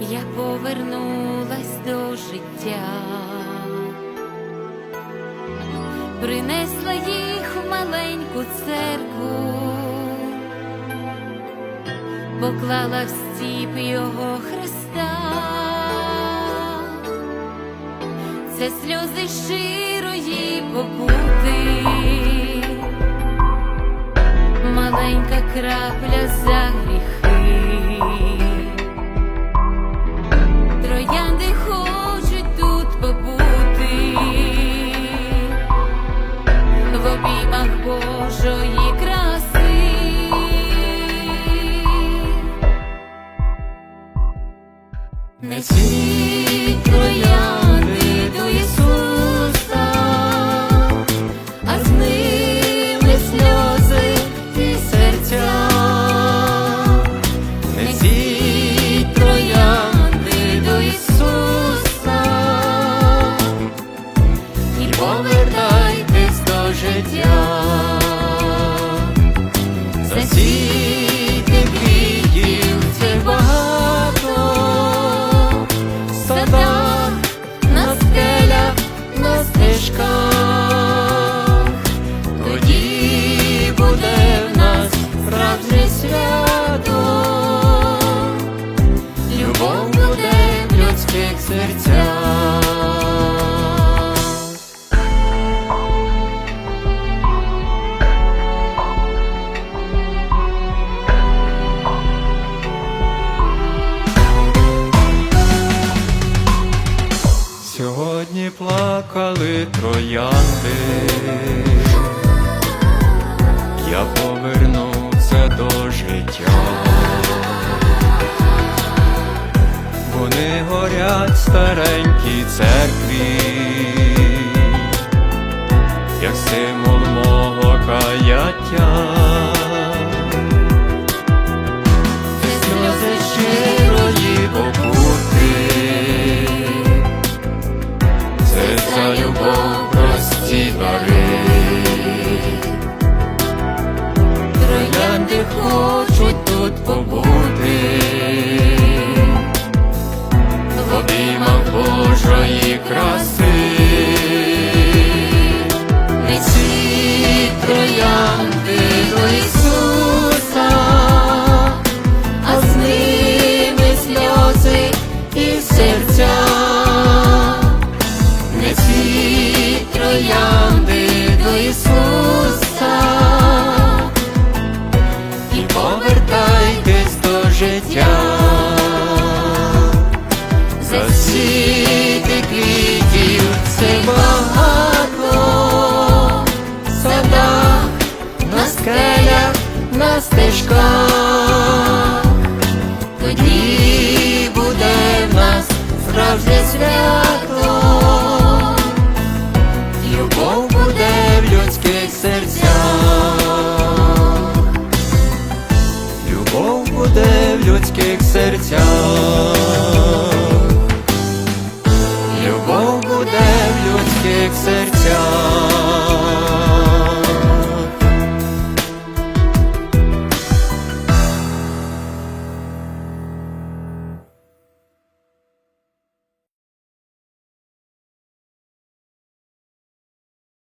я повернулась до життя, принесла їх в маленьку церкву, поклала в стіп його Христа. Це сльози щирої покути, маленька крапля за гріхи, Несіть троянди до Ісуса, а з сльози і серця. Несіть троянди до Ісуса і повертайтесь до життя. Сьогодні плакали троянди, я повернувся до життя. Вони горять в старенькій церкві, як символ мого каяття. Стежках. Тоді буде в нас справжнє свято, Любов буде в людських серцях. Любов буде в людських серцях. Любов буде в людських серцях.